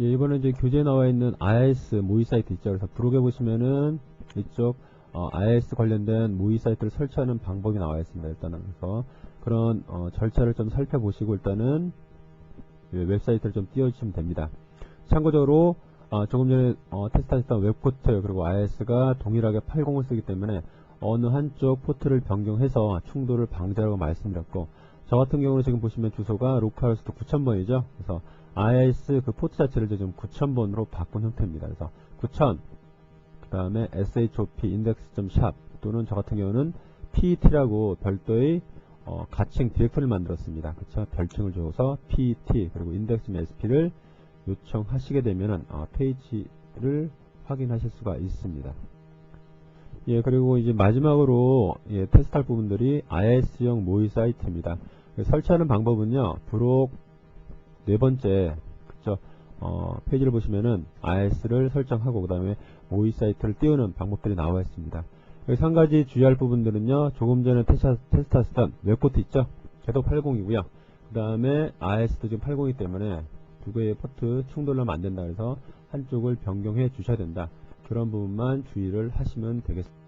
예, 이번에 이제 교재에 나와 있는 IIS 모의 사이트 있죠. 그래서 브록에 보시면은 이쪽 어, IIS 관련된 모의 사이트를 설치하는 방법이 나와 있습니다. 일단은 그래서 그런 어, 절차를 좀 살펴보시고 일단은 예, 웹사이트를 좀 띄워주시면 됩니다. 참고적으로 어, 조금 전에 어, 테스트하셨던 웹코트 그리고 IIS가 동일하게 80을 쓰기 때문에 어느 한쪽 포트를 변경해서 충돌을 방지하라고 말씀드렸고 저 같은 경우는 지금 보시면 주소가 로컬호스트 9000번이죠. 그래서 IIS 그 포트 자체를 지금 9000번으로 바꾼 형태입니다. 그래서 9000, 그 다음에 shop index.shop 또는 저 같은 경우는 PET라고 별도의 어, 가칭 디렉터리를 만들었습니다. 그렇죠? 별칭을 줘서 PET 그리고 index.sp를 요청하시게 되면은 어, 페이지를 확인하실 수가 있습니다. 예, 그리고 이제 마지막으로 예, 테스트할 부분들이 IIS형 모의 사이트입니다. 설치하는 방법은요, 브록 네 번째, 그쵸, 어, 페이지를 보시면은 IIS를 설정하고, 그 다음에 모의 사이트를 띄우는 방법들이 나와 있습니다. 여기서 한 가지 주의할 부분들은요, 조금 전에 테스트, 테스트하셨던 웹포트 있죠? 걔도 80이고요. 그 다음에 IIS도 지금 80이기 때문에 두 개의 포트 충돌하면 안 된다. 그래서 한쪽을 변경해 주셔야 된다. 그런 부분만 주의를 하시면 되겠습니다.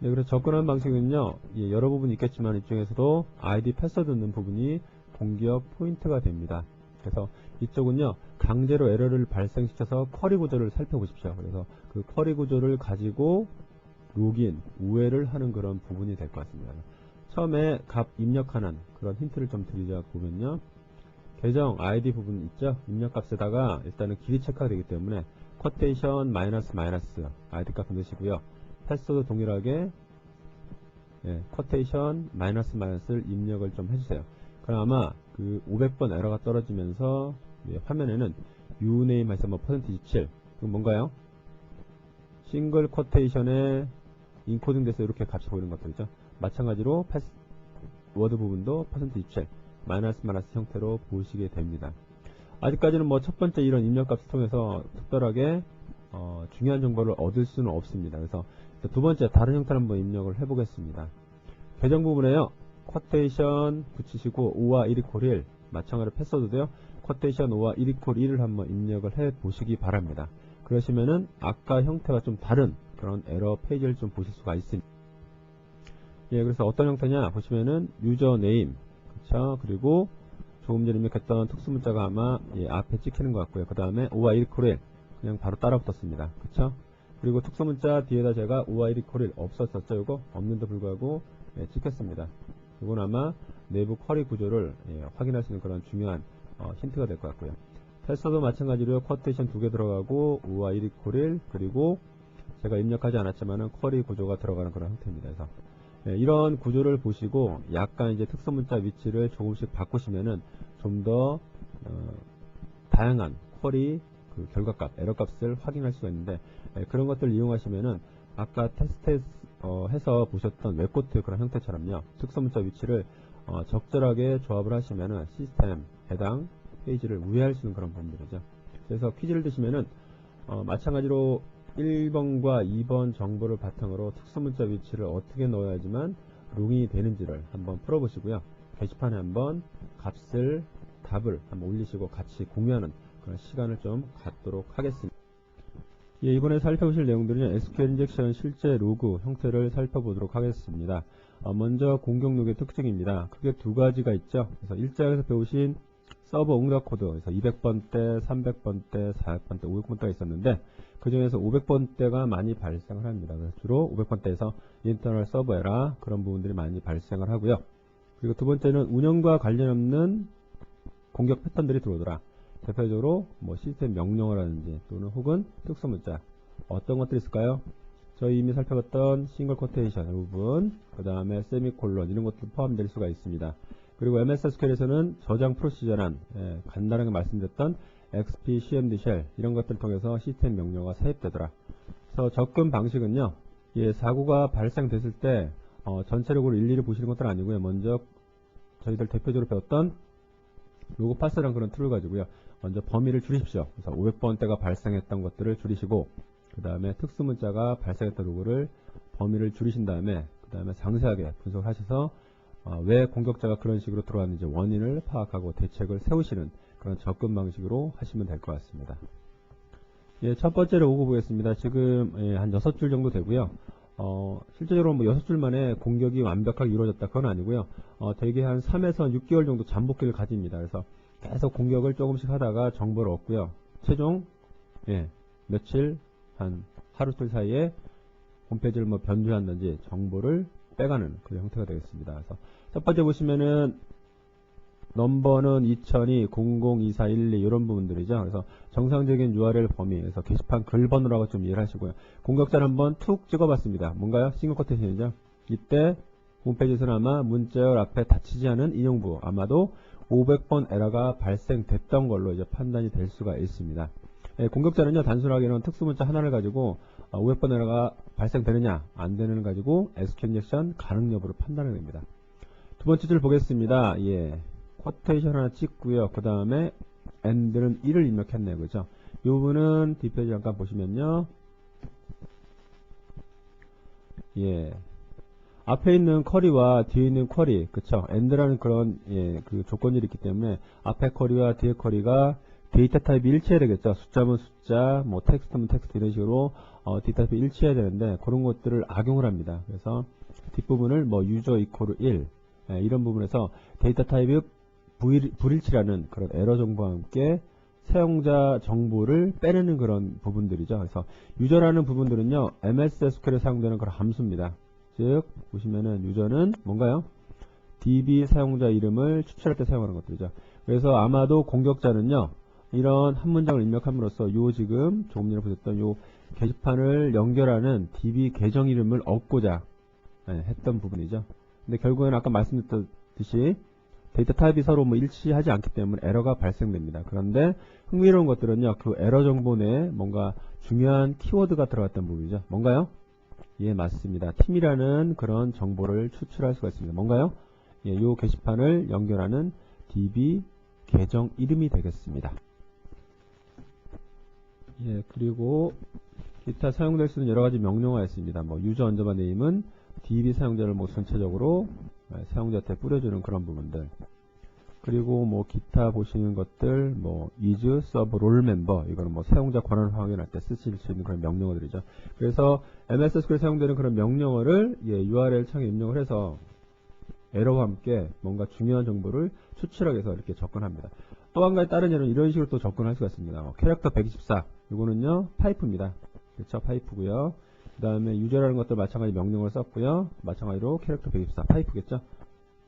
네, 그래서 접근하는 방식은요, 예, 여러 부분이 있겠지만 이쪽에서도 아이디 패스워드 넣는 부분이 공기업 포인트가 됩니다. 그래서 이쪽은요, 강제로 에러를 발생시켜서 쿼리 구조를 살펴보십시오. 그래서 그 쿼리 구조를 가지고 로긴, 우회를 하는 그런 부분이 될 것 같습니다. 처음에 값 입력하는 그런 힌트를 좀 드리자 보면요. 계정 아이디 부분 있죠? 입력값에다가 일단은 길이 체크가 되기 때문에 쿼테이션 마이너스 마이너스 아이디 값 넣으시고요. 패스워드 동일하게 예, 쿼테이션 마이너스 마이너스를 입력을 좀 해주세요. 그럼 아마 그 500번 에러가 떨어지면서 예, 화면에는 유네임에서 뭐 퍼센티지 7 그건 뭔가요? 싱글 쿼테이션에 인코딩 돼서 이렇게 값이 보이는 것들이죠. 마찬가지로 패스 워드 부분도 퍼센티지 7 마이너스 마이너스 형태로 보시게 됩니다. 아직까지는 뭐 첫 번째 이런 입력값을 통해서 특별하게 어, 중요한 정보를 얻을 수는 없습니다. 그래서 두 번째 다른 형태를 한번 입력을 해보겠습니다. 계정 부분에요. 쿼테이션 붙이시고 5와 1 이퀄 1 마찬가지로 패스워드도요. 쿼테이션 5와 1 이퀄 1을 한번 입력을 해 보시기 바랍니다. 그러시면은 아까 형태가 좀 다른 그런 에러 페이지를 좀 보실 수가 있습니다. 예, 그래서 어떤 형태냐 보시면은 유저 네임 그렇죠? 그리고 조금 전에 입력했던 특수문자가 아마 예, 앞에 찍히는 것 같고요. 그 다음에 5와 1 이퀄 1 그냥 바로 따라 붙었습니다. 그쵸? 그리고 특수문자 뒤에다 제가 5와 1 이퀄 1 없었었죠. 이거 없는데 불구하고 예, 찍혔습니다. 이건 아마 내부 쿼리 구조를 예, 확인할 수 있는 그런 중요한 어, 힌트가 될 것 같고요. 테스터도 마찬가지로 쿼테이션 두 개 들어가고 5와 1 이퀄 1 그리고 제가 입력하지 않았지만은 쿼리 구조가 들어가는 그런 형태입니다. 그래서 예, 이런 구조를 보시고 약간 이제 특수 문자 위치를 조금씩 바꾸시면은 좀더 어, 다양한 쿼리 그 결과값, 에러값을 확인할 수가 있는데 예, 그런 것들을 이용하시면은 아까 테스트 어, 해서 보셨던 웹코트 그런 형태처럼요 특수문자 위치를 어, 적절하게 조합을 하시면은 시스템 해당 페이지를 우회할 수 있는 그런 부분들이죠. 그래서 퀴즈를 드시면은 어, 마찬가지로 1번과 2번 정보를 바탕으로 특수문자 위치를 어떻게 넣어야지만 롱이 되는지를 한번 풀어보시고요. 게시판에 한번 값을 답을 한번 올리시고 같이 공유하는 그런 시간을 좀 갖도록 하겠습니다. 예, 이번에 살펴보실 내용들은 SQL 인젝션 실제 로그 형태를 살펴보도록 하겠습니다. 어, 먼저 공격 록의 특징입니다. 크게 두 가지가 있죠. 그래서 일자에서 배우신 서버 응답 코드, 그래서 200번대, 300번대, 400번대, 500번대가 있었는데 그 중에서 500번대가 많이 발생을 합니다. 그래서 주로 500번대에서 인터널 서버 에라 그런 부분들이 많이 발생을 하고요. 그리고 두 번째는 운영과 관련 없는 공격 패턴들이 들어오더라. 대표적으로 뭐 시스템 명령어 라든지 또는 혹은 특수 문자 어떤 것들이 있을까요? 저희 이미 살펴봤던 싱글 코테이션 부분 그 다음에 세미콜론 이런 것도 포함될 수가 있습니다. 그리고 MS SQL에서는 저장 프로시저란 예, 간단하게 말씀드렸던 XP, CMD 쉘 이런 것들을 통해서 시스템 명령어가 사입되더라. 그래서 접근 방식은요. 예, 사고가 발생됐을 때 어, 전체적으로 일일이 보시는 것은 아니고요. 먼저 저희들 대표적으로 배웠던 로고 파스라는 그런 툴을 가지고요. 먼저 범위를 줄이십시오. 그래서 500번대가 발생했던 것들을 줄이시고 그 다음에 특수문자가 발생했던 로고를 범위를 줄이신 다음에 그 다음에 상세하게 분석을 하셔서 어, 왜 공격자가 그런 식으로 들어왔는지 원인을 파악하고 대책을 세우시는 그런 접근 방식으로 하시면 될 것 같습니다. 예, 첫 번째로 오고 보겠습니다. 지금 예, 한 6줄 정도 되고요. 어, 실제적으로 뭐 6줄 만에 공격이 완벽하게 이루어졌다 그건 아니고요. 어, 대개 한 3에서 6개월 정도 잠복기를 가집니다. 그래서 계속 공격을 조금씩 하다가 정보를 얻고요. 최종 예, 며칠 한 하루 이틀 사이에 홈페이지를 뭐 변조한다든지 정보를 빼가는 그런 형태가 되겠습니다. 그래서 첫 번째 보시면은 넘버는 2002, 002412 이런 부분들이죠. 그래서 정상적인 URL 범위, 그래서 게시판 글 번호라고 좀 이해를 하시고요. 공격자를 한번 툭 찍어봤습니다. 뭔가요? 싱글 코테이션이죠. 이때 홈페이지에서는 아마 문자열 앞에 닫히지 않은 인용부, 아마도 500번 에러가 발생됐던 걸로 이제 판단이 될 수가 있습니다. 예, 공격자는요, 단순하게는 특수문자 하나를 가지고 500번 어, 에러가 발생되느냐, 안 되느냐를 가지고 SQ 인젝션 가능 여부를 판단을 됩니다. 두 번째 줄 보겠습니다. 예. 쿼테이션 하나 찍고요. 그 다음에 end는 1을 입력했네요. 그죠? 이 부분은 뒷페이지 잠깐 보시면요. 예. 앞에 있는 쿼리와 뒤에 있는 쿼리, 그쵸? end라는 그런, 예, 그 조건들이 있기 때문에 앞에 쿼리와 뒤에 쿼리가 데이터 타입이 일치해야 되겠죠? 숫자면 숫자, 뭐 텍스트면 텍스트 이런 식으로 어, 데이터 타입이 일치해야 되는데 그런 것들을 악용을 합니다. 그래서 뒷부분을 뭐 유저 이코르 1 예, 이런 부분에서 데이터 타입이 불일, 불일치라는 그런 에러 정보와 함께 사용자 정보를 빼내는 그런 부분들이죠. 그래서 유저라는 부분들은요, MS SQL에 사용되는 그런 함수입니다. 즉, 보시면은 유저는 뭔가요? DB 사용자 이름을 추출할 때 사용하는 것들이죠. 그래서 아마도 공격자는요, 이런 한 문장을 입력함으로써 요 지금 조금 전에 보셨던 요 게시판을 연결하는 DB 계정 이름을 얻고자 네, 했던 부분이죠. 근데 결국에는 아까 말씀드렸듯이 데이터 타입이 서로 뭐 일치하지 않기 때문에 에러가 발생됩니다. 그런데 흥미로운 것들은요, 그 에러 정보 내에 뭔가 중요한 키워드가 들어갔던 부분이죠. 뭔가요? 예, 맞습니다. 팀이라는 그런 정보를 추출할 수가 있습니다. 뭔가요? 예, 요 게시판을 연결하는 DB 계정 이름이 되겠습니다. 예, 그리고 기타 사용될 수 있는 여러 가지 명령어가 있습니다. 뭐 유저 언저바 네임은 DB 사용자를 뭐 전체적으로 네, 사용자한테 뿌려주는 그런 부분들 그리고 뭐 기타 보시는 것들 뭐 is serve role member 이거는 뭐 사용자 권한을 확인할 때 쓰실 수 있는 그런 명령어들이죠. 그래서 MS SQL 에 사용되는 그런 명령어를 예, URL 창에 입력을 해서 에러와 함께 뭔가 중요한 정보를 추출하기 위해서 이렇게 접근합니다. 또 한 가지 다른 예는 이런 식으로 또 접근할 수가 있습니다. 뭐 캐릭터 124 이거는요 파이프입니다. 그렇죠 파이프고요. 그 다음에 유저라는 것도 마찬가지 명령을 썼고요. 마찬가지로 캐릭터 124 파이프겠죠.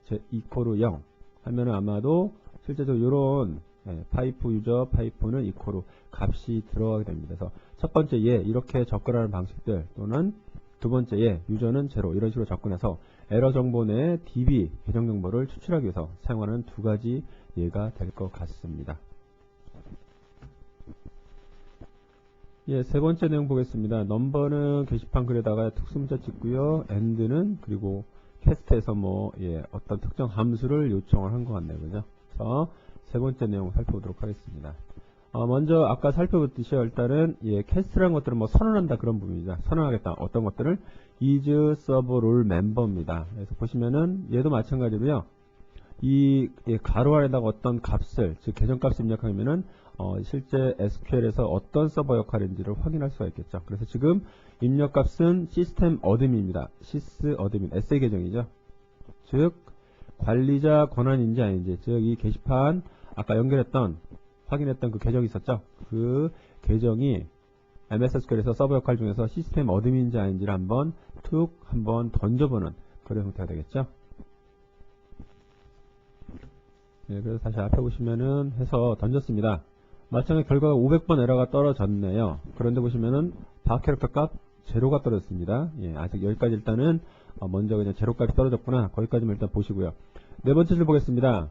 제 이코르 0 하면은 아마도 실제적으로 이런 예, 파이프 유저 파이프는 이코르 값이 들어가게 됩니다. 그래서 첫 번째 예 이렇게 접근하는 방식들 또는 두 번째 예 유저는 제로 이런 식으로 접근해서 에러 정보 내 DB 계정 정보를 추출하기 위해서 사용하는 두 가지 예가 될 것 같습니다. 예, 세 번째 내용 보겠습니다. 넘버는 게시판 글에다가 특수문자 찍고요. end는 그리고 캐스트에서 뭐 예, 어떤 특정 함수를 요청을 한 것 같네요. 그죠? 그래서 세 번째 내용 살펴보도록 하겠습니다. 어, 먼저 아까 살펴봤듯이 일단은 예, 캐스트라는 것들은 뭐 선언한다 그런 부분이죠. 선언하겠다. 어떤 것들을 is server role member입니다. 그래서 보시면은 얘도 마찬가지로요. 이 예, 가로 안에다가 어떤 값을 즉 계정값을 입력하면은 어, 실제 SQL에서 어떤 서버 역할인지를 확인할 수가 있겠죠. 그래서 지금 입력값은 시스템 어드민입니다. 시스 어드민, SA 계정이죠. 즉 관리자 권한인지 아닌지, 즉 이 게시판 아까 연결했던 확인했던 그 계정이 있었죠. 그 계정이 MS SQL에서 서버 역할 중에서 시스템 어드민인지 아닌지를 한번 툭 한번 던져보는 그런 형태가 되겠죠. 네, 그래서 다시 앞에 보시면은 해서 던졌습니다. 마찬가지 결과가 500번 에러가 떨어졌네요. 그런데 보시면은 바 캐릭터 값 제로가 떨어졌습니다. 예, 아직 여기까지 일단은 어, 먼저 그냥 제로 값이 떨어졌구나. 거기까지만 일단 보시고요. 네 번째 줄 보겠습니다.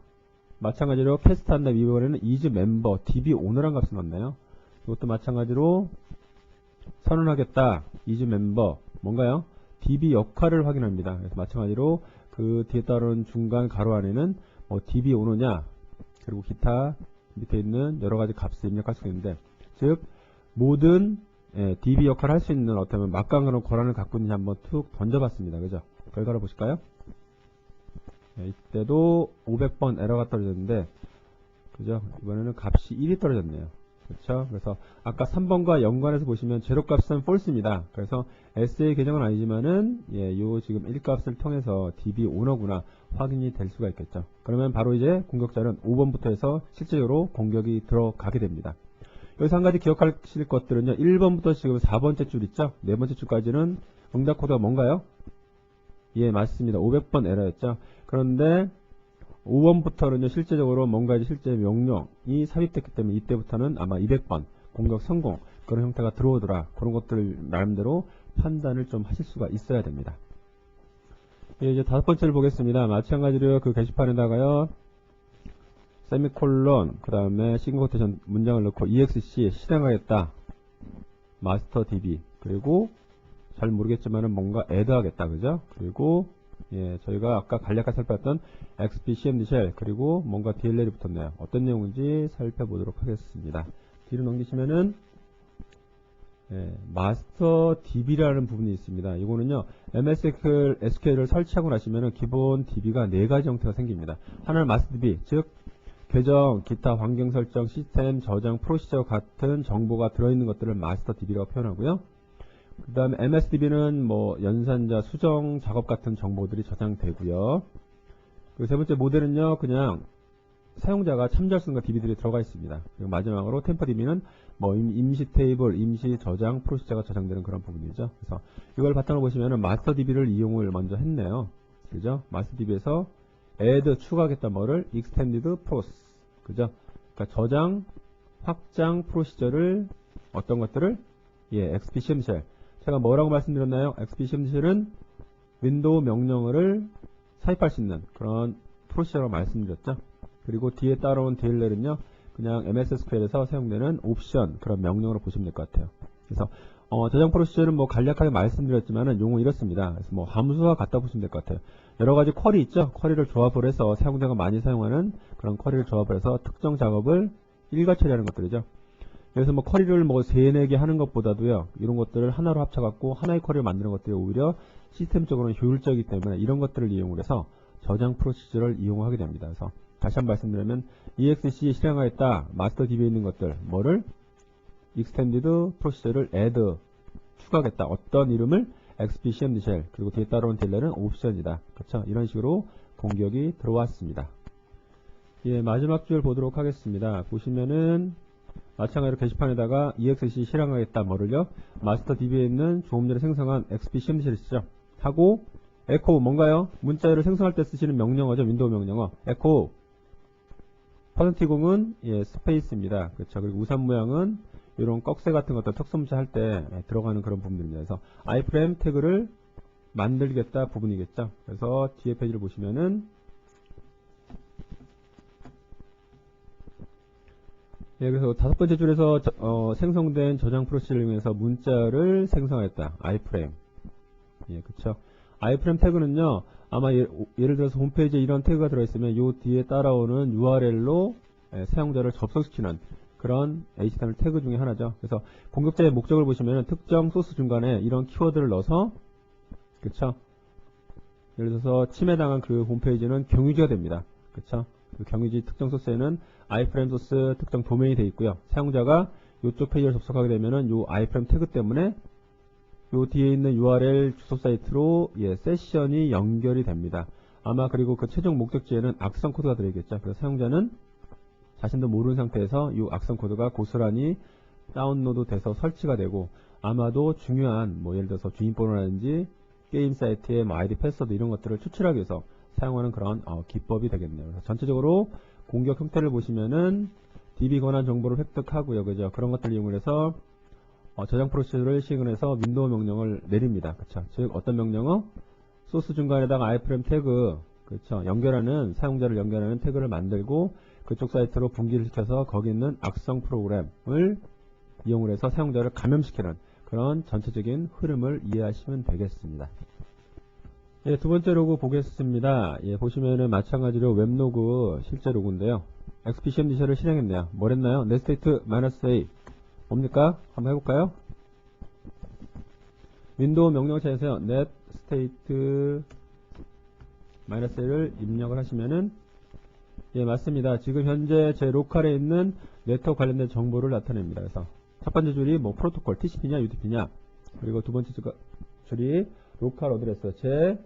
마찬가지로 캐스트 한다 이번에는 is member db 오너란 값을 넣었네요. 이것도 마찬가지로 선언하겠다 is member 뭔가요? db 역할을 확인합니다. 그래서 마찬가지로 그 뒤에 따른 중간 가로 안에는 뭐 db 오너냐 그리고 기타 밑에 있는 여러 가지 값을 입력할 수 있는데 즉 모든 예, DB 역할을 할 수 있는 어떤 막강 그런 권한을 갖고 있는지 한번 툭 던져봤습니다. 그죠? 결과를 보실까요? 예, 이때도 500번 에러가 떨어졌는데 그죠? 이번에는 값이 1이 떨어졌네요. 그렇죠? 그래서 아까 3번과 연관해서 보시면 제로 값은 false입니다. 그래서 SA 계정은 아니지만은 예, 요 지금 1값을 통해서 DB 오너구나 확인이 될 수가 있겠죠. 그러면 바로 이제 공격자는 5번부터 해서 실제적으로 공격이 들어가게 됩니다. 여기서 한 가지 기억하실 것들은요. 1번부터 지금 4번째 줄 있죠? 네 번째 줄까지는 응답 코드가 뭔가요? 예, 맞습니다. 500번 에러였죠. 그런데 5번부터는요, 실제적으로 뭔가 이제 실제 명령이 삽입됐기 때문에 이때부터는 아마 200번 공격 성공 그런 형태가 들어오더라. 그런 것들 나름대로 판단을 좀 하실 수가 있어야 됩니다. 예, 이제 다섯 번째를 보겠습니다. 마찬가지로 그 게시판에다가요, 세미콜론, 그 다음에 싱글코테이션 문장을 넣고 EXC 실행하겠다. 마스터 DB. 그리고 잘 모르겠지만은 뭔가 애드 하겠다. 그죠? 그리고 예, 저희가 아까 간략하게 살펴봤던 XP CMD 쉘 그리고 뭔가 DLL이 붙었네요. 어떤 내용인지 살펴보도록 하겠습니다. 뒤로 넘기시면은 예, 마스터 DB라는 부분이 있습니다. 이거는요, MS SQL을 설치하고 나시면은 기본 DB가 네 가지 형태가 생깁니다. 하나는 마스터 DB, 즉 계정, 기타 환경 설정, 시스템, 저장, 프로시저 같은 정보가 들어있는 것들을 마스터 DB라고 표현하고요. 그 다음에 MSDB는 뭐 연산자, 수정 작업 같은 정보들이 저장되고요. 그리고 세 번째 모델은요, 그냥 사용자가 있는 DB들이 들어가 있습니다. 그리고 마지막으로 템퍼DB는 뭐 임시 테이블, 임시 저장, 프로시저가 저장되는 그런 부분이죠. 그래서 이걸 바탕으로 보시면은 마스터 DB를 이용을 먼저 했네요. 그죠? 마스터 DB에서 add 추가하겠다 뭐를 extended process. 그죠? 그러니까 저장, 확장 프로시저를 어떤 것들을 예, XP 시험 쉘. 제가 뭐라고 말씀드렸나요? XP 시험 쉘은 윈도우 명령어를 삽입할 수 있는 그런 프로시저라고 말씀드렸죠. 그리고 뒤에 따라온 DLL은요, 그냥 MS SQL에서 사용되는 옵션 그런 명령으로 보시면 될 것 같아요. 그래서 어, 저장 프로시저는 뭐 간략하게 말씀드렸지만은 용어 이렇습니다. 그래서 뭐 함수와 같다 보시면 될 것 같아요. 여러 가지 쿼리 있죠. 쿼리를 조합을 해서 사용자가 많이 사용하는 그런 쿼리를 조합을 해서 특정 작업을 일괄 처리하는 것들이죠. 그래서 뭐 쿼리를 뭐 세네 개 하는 것보다도요. 이런 것들을 하나로 합쳐갖고 하나의 쿼리를 만드는 것들이 오히려 시스템적으로는 효율적이기 때문에 이런 것들을 이용을 해서 저장 프로시저를 이용하게 됩니다. 그래서 다시 한 번 말씀드리면 EXC 실행하겠다. 마스터 DB에 있는 것들 뭐를 extended 프로시저를 add 추가하겠다. 어떤 이름을 XP CMD 쉘 그리고 뒤에 따라온 딜러는 옵션이다. 그렇죠? 이런 식으로 공격이 들어왔습니다. 예, 마지막 줄 보도록 하겠습니다. 보시면은 마찬가지로 게시판에다가 EXC 실행하겠다 뭐를요? 마스터 DB에 있는 조금 전에 생성한 XP CMD 쉘이시죠? 하고 에코 뭔가요? 문자열을 생성할 때 쓰시는 명령어죠. 윈도우 명령어. 에코 퍼센티 공은 예, 스페이스입니다. 그렇죠. 그리고 우산 모양은 이런 꺽쇠 같은 것들 턱솜자 할 때 들어가는 그런 부분들입니다. 그래서 iframe 태그를 만들겠다 부분이겠죠. 그래서 뒤에 페이지를 보시면은 예, 그래서 다섯 번째 줄에서 저, 어, 생성된 저장 프로시를 이용해서 문자를 생성했다. iframe. 예, 그쵸. iframe 태그는요, 아마 예, 를 들어서 홈페이지에 이런 태그가 들어있으면 요 뒤에 따라오는 URL로 예, 사용자를 접속시키는 그런 HTML 태그 중에 하나죠. 그래서 공격자의 목적을 보시면 특정 소스 중간에 이런 키워드를 넣어서 그쵸? 예를 들어서 침해당한 그 홈페이지는 경유지가 됩니다. 그쵸? 그 경유지 특정 소스에는 iframe 소스 특정 도메인이 되어 있고요. 사용자가 이쪽 페이지를 접속하게 되면은 요 iframe 태그 때문에 요 뒤에 있는 URL 주소 사이트로 예, 세션이 연결이 됩니다. 아마 그리고 그 최종 목적지에는 악성 코드가 들어있겠죠. 그래서 사용자는 자신도 모르는 상태에서 이 악성 코드가 고스란히 다운로드 돼서 설치가 되고 아마도 중요한 뭐 예를 들어서 주인번호라든지 게임 사이트의 뭐 아이디 패스워드 이런 것들을 추출하기 위해서 사용하는 그런 어, 기법이 되겠네요. 그래서 전체적으로 공격 형태를 보시면은 DB 권한 정보를 획득하고요. 그죠? 그런 것들을 이용해서 어, 저장 프로세스를 시행해서 윈도우 명령을 내립니다. 그쵸? 즉 어떤 명령어? 소스 중간에다가 iframe 태그 그렇죠. 연결하는 사용자를 연결하는 태그를 만들고 그쪽 사이트로 분기를 시켜서 거기 있는 악성 프로그램을 이용을 해서 사용자를 감염시키는 그런 전체적인 흐름을 이해하시면 되겠습니다. 예, 두 번째 로그 보겠습니다. 예, 보시면은 마찬가지로 웹로그 실제 로그인데요. XPCM 디셔를 실행했네요. 뭘 했나요? 넷스테이트 -a 뭡니까? 한번 해볼까요? 윈도우 명령창에서요. netstate -a를 입력을 하시면은 예, 맞습니다. 지금 현재 제 로컬에 있는 네트워크 관련된 정보를 나타냅니다. 그래서 첫 번째 줄이 뭐 프로토콜, TCP냐, UDP냐. 그리고 두 번째 줄- 줄이 로컬 어드레스, 제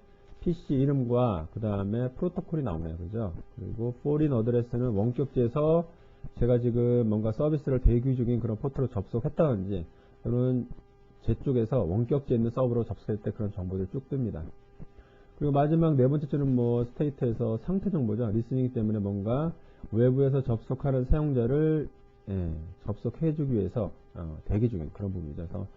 PC 이름과 그 다음에 프로토콜이 나오네요. 그죠? 그리고 foreign 어드레스는 원격지에서 제가 지금 뭔가 서비스를 대기 중인 그런 포트로 접속했다든지 또는 제 쪽에서 원격지에 있는 서버로 접속할 때 그런 정보들이 쭉 뜹니다. 그리고 마지막 네 번째 줄은 뭐 스테이트에서 상태 정보죠. 리스닝이기 때문에 뭔가 외부에서 접속하는 사용자를 예, 접속해주기 위해서 어, 대기 중인 그런 부분이죠. 그래서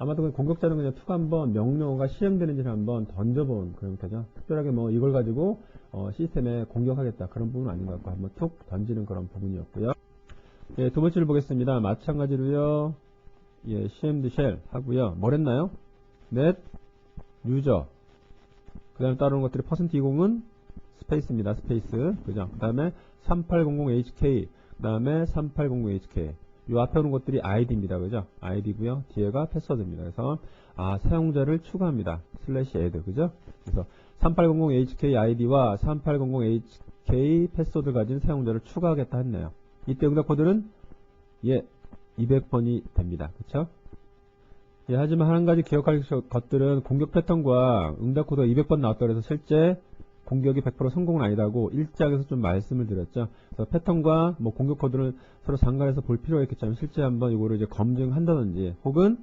아마도 그 공격자는 그냥 툭 한번 명령어가 실행되는지를 한번 던져본 그런 형태죠. 특별하게 뭐 이걸 가지고 어, 시스템에 공격하겠다 그런 부분은 아닌 것 같고 한번 툭 던지는 그런 부분이었고요. 예, 두 번째를 보겠습니다. 마찬가지로요. 예, cmd 쉘 하고요. 뭘 했나요? net 유저 그 다음에 따르는 것들이 %20은 스페이스입니다. 스페이스. 그죠? 그 다음에 3800HK, 그 다음에 3800HK. 이 앞에 오는 것들이 아이디입니다. 그죠? 아이디고요 뒤에가 패스워드입니다. 그래서, 아, 사용자를 추가합니다. 슬래시 add. 그죠? 그래서 3800HK 아이디와 3800HK 패스워드 가진 사용자를 추가하겠다 했네요. 이때 응답 코드는, 예, 200번이 됩니다. 그쵸? 예, 하지만 한 가지 기억할 것들은 공격 패턴과 응답 코드가 200번 나왔다 그래서 실제 공격이 100% 성공은 아니라고 일작에서 좀 말씀을 드렸죠. 그래서 패턴과 뭐 공격 코드를 서로 상관해서 볼 필요가 있겠지만 실제 한번 이거를 이제 검증한다든지 혹은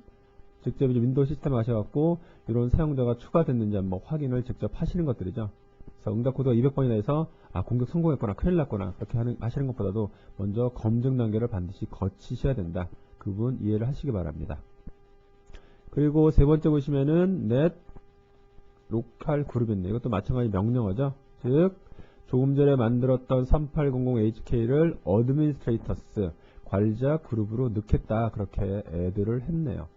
직접 이제 윈도우 시스템에 가셔갖고 이런 사용자가 추가됐는지 한번 확인을 직접 하시는 것들이죠. 그래서 응답 코드가 200번이나 해서 아 공격 성공했거나 큰일 났거나 그렇게 하는, 하시는 것보다도 먼저 검증 단계를 반드시 거치셔야 된다. 그 부분 이해를 하시기 바랍니다. 그리고 세 번째 보시면은 net 로컬 그룹인데 이것도 마찬가지 명령어죠. 즉 조금 전에 만들었던 3800HK를 어드미니스트레이터스 관리자 그룹으로 넣겠다 그렇게 애들을 했네요.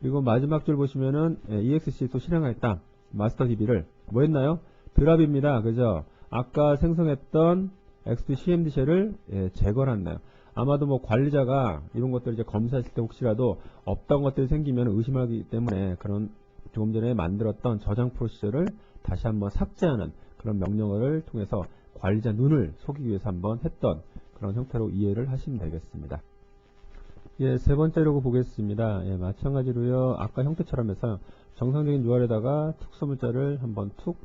그리고 마지막 줄 보시면은 예, EXC 또 실행했다. 마스터 DB를 뭐 했나요? 드랍입니다. 그죠? 아까 생성했던 X2 CMD 쉘을 예, 제거를 했나요? 아마도 뭐 관리자가 이런 것들 이제 검사했을 때 혹시라도 없던 것들이 생기면 의심하기 때문에 그런 조금 전에 만들었던 저장 프로시저를 다시 한번 삭제하는 그런 명령어를 통해서 관리자 눈을 속이기 위해서 한번 했던 그런 형태로 이해를 하시면 되겠습니다. 예, 세 번째로 보겠습니다. 예, 마찬가지로요. 아까 형태처럼 해서 정상적인 UR에다가 특수 문자를 한번 툭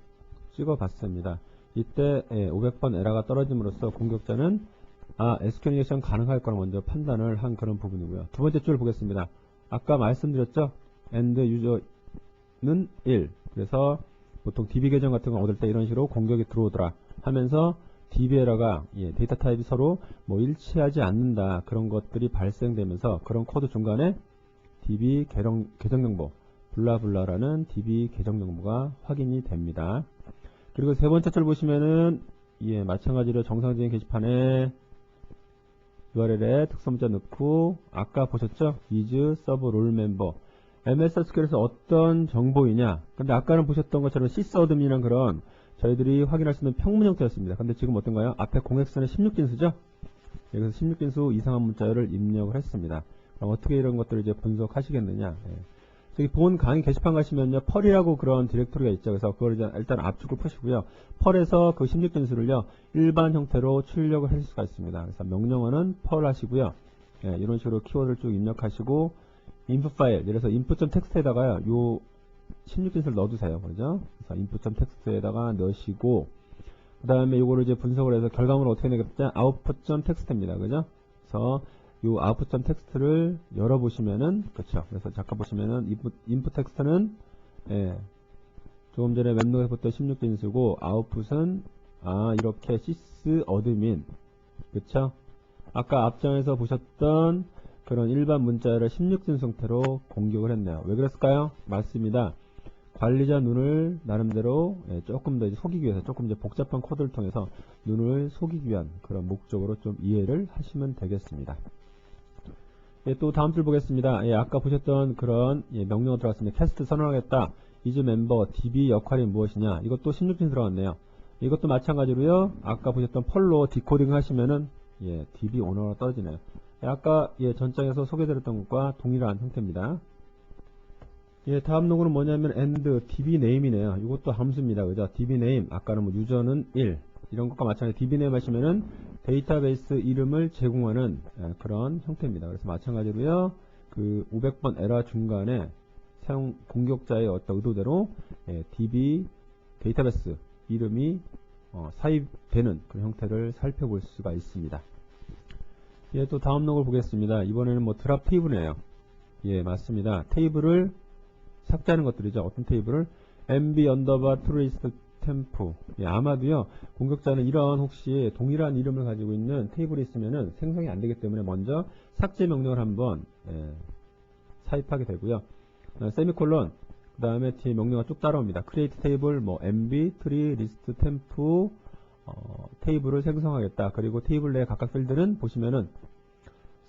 찍어 봤습니다. 이때 예, 500번 에러가 떨어짐으로써 공격자는 아, SQL 가능할 거라 먼저 판단을 한 그런 부분이고요. 두 번째 줄 보겠습니다. 아까 말씀드렸죠? end user 는 1. 그래서 보통 DB 계정 같은 거 얻을 때 이런 식으로 공격이 들어오더라 하면서 DB 에러가 예, 데이터 타입이 서로 뭐 일치하지 않는다 그런 것들이 발생되면서 그런 코드 중간에 DB 계정, 계정 정보 블라블라라는 DB 계정 정보가 확인이 됩니다. 그리고 세 번째 줄 보시면은 예, 마찬가지로 정상적인 게시판에 URL에 특성문자 넣고 아까 보셨죠? is role member MS SQL에서 어떤 정보이냐 근데 아까는 보셨던 것처럼 sysadmin이란 그런 저희들이 확인할 수 있는 평문 형태였습니다. 근데 지금 어떤가요? 앞에 공획선에 16진수죠? 여기서 16진수 이상한 문자를 입력을 했습니다. 그럼 어떻게 이런 것들을 이제 분석하시겠느냐? 예. 저기 본 강의 게시판 가시면요, 펄이라고 그런 디렉토리가 있죠. 그래서 그걸 이제 일단 압축을 푸시고요. 펄에서 그 16진수를요, 일반 형태로 출력을 할 수가 있습니다. 그래서 명령어는 펄 하시고요. 예, 이런 식으로 키워드를 쭉 입력하시고, input 파일, 예를 들어서 input.txt에다가요, 요 16진수를 넣어두세요. 그죠? 그래서 input.txt에다가 넣으시고, 그 다음에 요거를 이제 분석을 해서 결과물을 어떻게 내겠냐? output.txt입니다. 그죠? 그래서 요 output.txt를 열어보시면은, 그쵸. 그래서 잠깐 보시면은, input, input 텍스트는, 예, 조금 전에 웹노에 봤던 16진수고, output은, 아, 이렇게 sys admin. 그쵸? 아까 앞장에서 보셨던 그런 일반 문자를 16진 형태로 공격을 했네요. 왜 그랬을까요? 맞습니다. 관리자 눈을 나름대로 예, 조금 더 속이기 위해서 조금 이제 복잡한 코드를 통해서 눈을 속이기 위한 그런 목적으로 좀 이해를 하시면 되겠습니다. 예, 또 다음 줄 보겠습니다. 예, 아까 보셨던 그런 예, 명령어 들어갔습니다. 캐스트 선언하겠다. 이즈 멤버 DB 역할이 무엇이냐? 이것도 16진 들어갔네요. 이것도 마찬가지로요. 아까 보셨던 펄로 디코딩 하시면은 예, DB 오너가 떨어지네요. 예, 아까 예, 전장에서 소개드렸던 것과 동일한 형태입니다. 예, 다음 로그는 뭐냐면 end db name이네요. 이것도 함수입니다. 그죠? db name 아까는 뭐 유저는 1, 이런 것과 마찬가지 DB네임 하시면은 데이터베이스 이름을 제공하는 예, 그런 형태입니다. 그래서 마찬가지로요. 그 500번 에러 중간에 사용 공격자의 어떤 의도대로 예, DB 데이터베이스 이름이 어, 사입되는 그런 형태를 살펴볼 수가 있습니다. 예, 또 다음 록을 보겠습니다. 이번에는 뭐 드랍 테이블이에요. 예, 맞습니다. 테이블을 삭제하는 것들이죠. 어떤 테이블을 mb 언더바 트레이스 템프. 예, 아마도요. 공격자는 이런 혹시 동일한 이름을 가지고 있는 테이블이 있으면은 생성이 안 되기 때문에 먼저 삭제 명령을 한번 예, 사입하게 되고요. 어, 세미콜론 그 다음에 뒤에 명령가 쭉 따라옵니다. create table, 뭐 mb, tree, list, temp, 어, 테이블을 생성하겠다. 그리고 테이블 내 각각 필드는 보시면은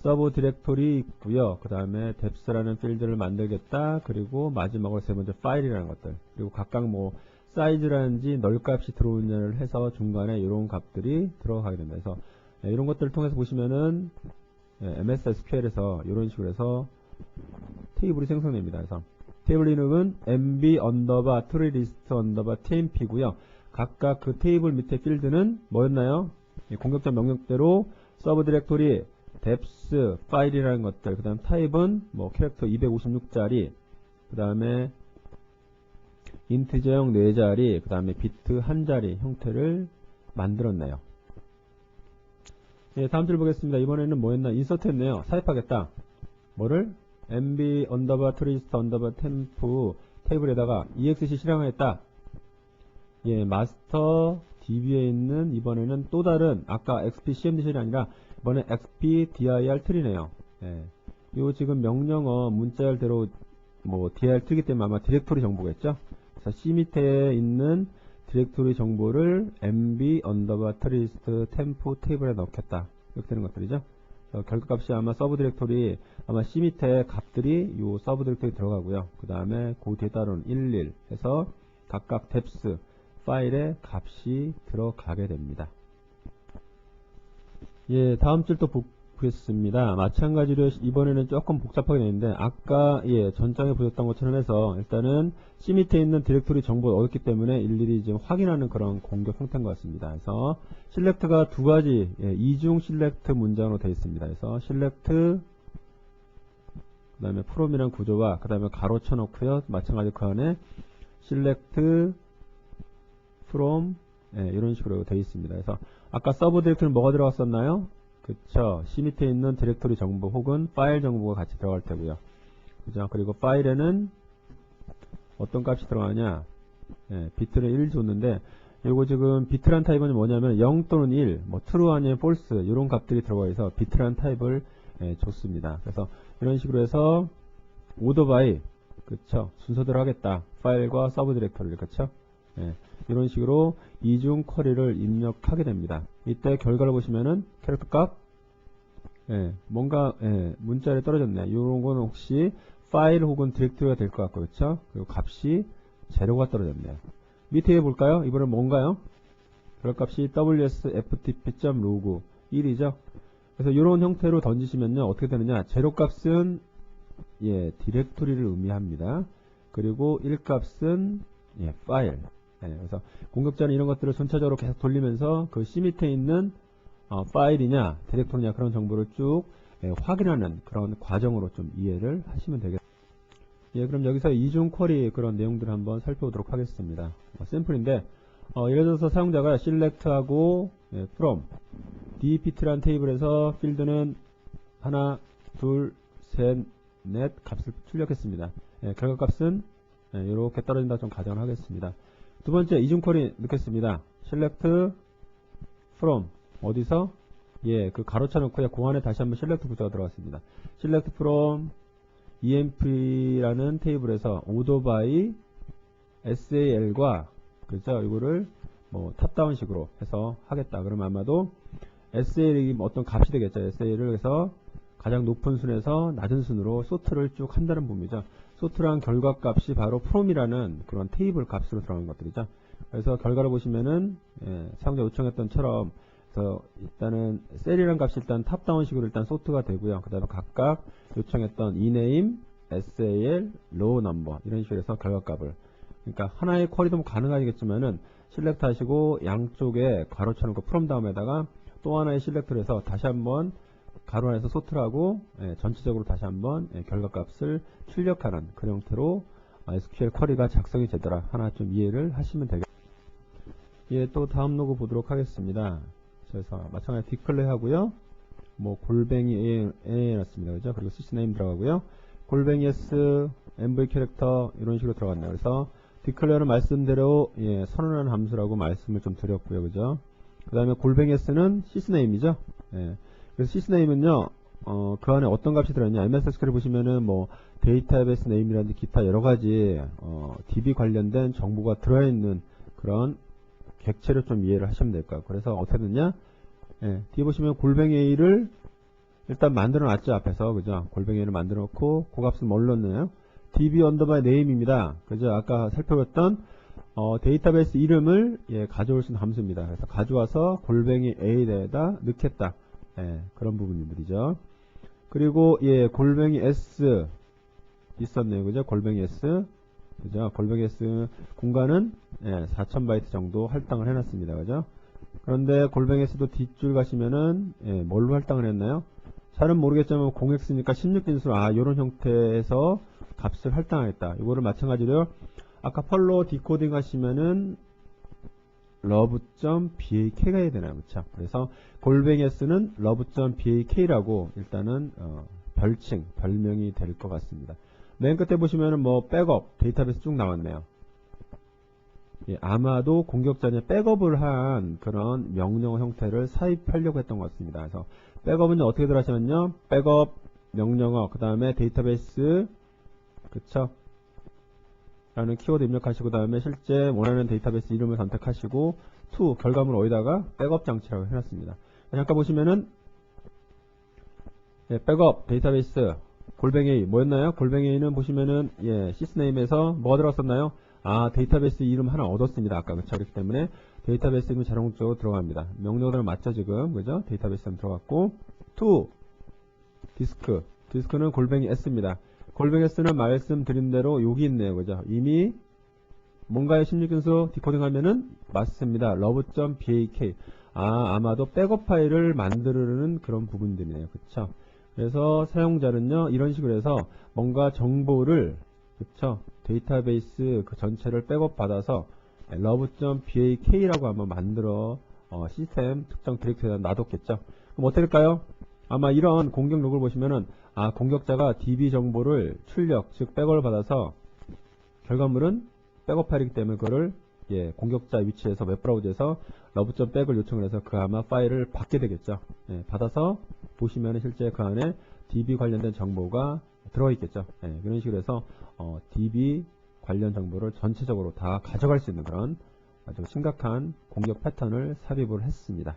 서브 디렉토리 있고요. 그 다음에 depth라는 필드를 만들겠다. 그리고 마지막으로 세 번째 파일이라는 것들. 그리고 각각 뭐 사이즈라든지 널값이 들어오느냐를 해서 중간에 이런 값들이 들어가게 된다. 그래서 예, 이런 것들을 통해서 보시면은 예, MS SQL에서 이런 식으로 해서 테이블이 생성됩니다. 그래서 테이블 이름은 mb 언더바 트리리스트 언더바 tmp고요. 각각 그 테이블 밑에 필드는 뭐였나요? 예, 공격자 명령대로 서브 디렉토리 depth 파일이라는 것들, 그 다음 타입은 뭐 캐릭터 256자리, 그 다음에 인트저형 4자리, 그 다음에 비트 1자리 형태를 만들었네요. 예, 다음 줄 보겠습니다. 이번에는 뭐였나? 인서트 했네요. 사입하겠다. 뭐를? mb 언더바 트리스트 언더바 템프 테이블에다가 exc 실행하겠다. 예, 마스터 db에 있는 이번에는 또 다른 아까 xp cmd실이 아니라 이번에 xp dir 틀이네요. 예. 요 지금 명령어 문자열대로 뭐 dir 틀기 때문에 아마 디렉토리 정보겠죠. 그래서 C 밑에 있는 디렉토리 정보를 mb 언더바 트리스트 템프 테이블에 넣겠다. 이렇게 되는 것들이죠. 결과값이 아마 서브 디렉토리 아마 C 밑에 값들이 요 서브 디렉토리 들어가고요. 그 다음에 그 뒤에 따른 11 해서 각각 뎁스 파일에 값이 들어가게 됩니다. 예, 다음 줄 또 보겠습니다. 마찬가지로 이번에는 조금 복잡하게 되는데 아까 예, 전장에 보셨던 것처럼 해서 일단은 C 밑에 있는 디렉토리 정보를 얻었기 때문에 일일이 지금 확인하는 그런 공격 형태인 것 같습니다. 그래서 실렉트가 두 가지 예, 이중 실렉트 문장으로 되어 있습니다. 그래서 실렉트 그 다음에 프롬이란 구조와 그 다음에 가로 쳐놓고요. 마찬가지로 그 안에 실렉트 from 예, 이런 식으로 되어 있습니다. 그래서 아까 서브 디렉토리는 뭐가 들어갔었나요? 그쵸. C 밑에 있는 디렉토리 정보 혹은 파일 정보가 같이 들어갈 테고요. 그죠? 그리고 파일에는 어떤 값이 들어가냐? 예, 비트를 1 줬는데 이거 지금 비트란 타입은 뭐냐면 0 또는 1, 뭐 true 아니면 false 이런 값들이 들어가 있어 비트란 타입을 예, 줬습니다. 그래서 이런 식으로 해서 오더 바이 그쵸 순서대로 하겠다 파일과 서브 디렉터리를 그쵸 예, 이런 식으로 이중 쿼리를 입력하게 됩니다. 이때 결과를 보시면은 캐릭터 값 예, 뭔가 예, 문자에 떨어졌네. 이런 거는 혹시 파일 혹은 디렉토리가 될 것 같고 그렇죠? 그리고 값이 제로가 떨어졌네요. 밑에 볼까요? 이번엔 뭔가요? 결값이 wsftp.log 1이죠. 그래서 이런 형태로 던지시면요 어떻게 되느냐? 제로 값은 예 디렉토리를 의미합니다. 그리고 1 값은 예, 파일. 예, 그래서 공격자는 이런 것들을 순차적으로 계속 돌리면서 그 C 밑에 있는 어, 파일이냐 디렉토리냐 그런 정보를 쭉 예, 확인하는 그런 과정으로 좀 이해를 하시면 되겠습니다. 예, 그럼 여기서 이중 쿼리 그런 내용들을 한번 살펴보도록 하겠습니다. 어, 샘플인데 어, 예를 들어서 사용자가 select하고 예, from dpt라는 테이블에서 필드는 하나, 둘, 셋, 넷 값을 출력했습니다. 예, 결과 값은 예, 이렇게 떨어진다 좀 가정을 하겠습니다. 두 번째 이중 쿼리 넣겠습니다. select from 어디서 예, 그 가로쳐 놓고요. 공안에 다시 한번 select 부자가 들어갔습니다. select from emp라는 테이블에서 order by sal과 그죠? 이거를 뭐 탑다운식으로 해서 하겠다. 그러면 아마도 SL이 어떤 값이 되겠죠. SL을 해서 가장 높은 순에서 낮은 순으로 소트를 쭉 한다는 범위죠. 소트란 결과 값이 바로 프롬이라는 그런 테이블 값으로 들어가는 것들이죠. 그래서 결과를 보시면은 예, 사용자 요청했던 처럼 그래서 일단은 셀이라는 값이 일단 탑다운식으로 일단 소트가 되고요. 그 다음에 각각 요청했던 이네임, SAL, 로우 넘버 이런 식으로 해서 결과값을 그러니까 하나의 쿼리도 뭐 가능하겠지만은 실렉트 하시고 양쪽에 가로 쳐놓고 프롬 다음에다가 또 하나의 실렉트를 해서 다시 한번 가로 안에서 소트를 하고 예, 전체적으로 다시 한번 예, 결과값을 출력하는 그런 형태로 아, SQL 쿼리가 작성이 되더라 하나 좀 이해를 하시면 되겠습니다. 예, 또 다음 로그 보도록 하겠습니다. 그래서 마찬가지 디클레 하고요. 뭐 골뱅이 A, A 해놨습니다. 그죠? 그리고 시스네임 들어가고요. 골뱅이 S, MV 캐릭터 이런 식으로 들어갔네요. 그래서 디클레어는 말씀대로 예, 선언하는 함수라고 말씀을 좀 드렸고요. 그죠? 그 다음에 골뱅이 S는 시스네임이죠. 예. 그래서 시스네임은요. 어, 그 안에 어떤 값이 들어있냐. MS SQL 보시면은 뭐 데이터베이스 네임이라든지 기타 여러 가지 어, DB 관련된 정보가 들어있는 그런 객체를 좀 이해를 하시면 될 거예요. 그래서 어떻게 됐냐? 예, 뒤에 보시면 골뱅이 A를 일단 만들어 놨죠, 앞에서. 그죠? 골뱅이 A를 만들어 놓고, 그 값은 뭘 넣나요? db 언더바 네임입니다. 그죠? 아까 살펴봤던, 어, 데이터베이스 이름을, 예, 가져올 수 있는 함수입니다. 그래서 가져와서 골뱅이 A에다 넣겠다. 예, 그런 부분들이죠. 그리고, 예, 골뱅이 S 있었네요. 그죠? 골뱅이 S. 그죠? 골뱅이 S 공간은, 예, 4000바이트 정도 할당을 해놨습니다. 그죠? 그런데 골뱅이에서도 뒷줄 가시면은 예, 뭘로 할당을 했나요? 잘은 모르겠지만 0x니까 16진수로 아 이런 형태에서 값을 할당하겠다. 이거를 마찬가지로 아까 펄로 디코딩 하시면은 love.bak가 해야 되나요? 그렇죠? 그래서 골뱅이에서는 love.bak라고 일단은 어, 별칭, 별명이 될 것 같습니다. 맨 끝에 보시면은 뭐 백업, 데이터베이스 쭉 나왔네요. 예, 아마도 공격자는 백업을 한 그런 명령 형태를 삽입하려고 했던 것 같습니다. 그래서 백업은 어떻게 들어가시면요. 백업 명령어 그 다음에 데이터베이스 그쵸 라는 키워드 입력하시고 그 다음에 실제 원하는 데이터베이스 이름을 선택하시고 to 결과물 어디다가 백업 장치라고 해놨습니다. 잠깐 보시면은 예, 백업 데이터베이스 골뱅이 뭐였나요? 골뱅이는 보시면은 예, 시스네임에서 뭐가 들어갔었나요? 아 데이터베이스 이름 하나 얻었습니다. 아까 그쵸 그렇기 때문에 데이터베이스 이름 자동적으로 들어갑니다. 명령어를 맞죠 지금 그죠? 데이터베이스는 들어갔고 to 디스크 디스크는 골뱅이 S입니다. 골뱅이 S는 말씀드린 대로 여기 있네요. 그죠? 이미 뭔가의 16인수 디코딩 하면은 맞습니다. love.bak 아 아마도 백업 파일을 만드는 그런 부분들이네요. 그쵸? 그래서 사용자는요 이런 식으로 해서 뭔가 정보를 그쵸 데이터베이스 그 전체를 백업 받아서 love.bak라고 한번 만들어 어, 시스템 특정 디렉터리에 놔뒀겠죠 그럼 어떻게 될까요 아마 이런 공격 로그를 보시면은 아 공격자가 DB 정보를 출력 즉 백업을 받아서 결과물은 백업 파일이기 때문에 그거를 예, 공격자 위치에서 웹브라우저에서 love.back을 요청을 해서 그 아마 파일을 받게 되겠죠 예, 받아서 보시면 실제 그 안에 DB 관련된 정보가 들어있겠죠. 네, 그런 식으로 해서 어, DB 관련 정보를 전체적으로 다 가져갈 수 있는 그런 아주 심각한 공격 패턴을 삽입을 했습니다.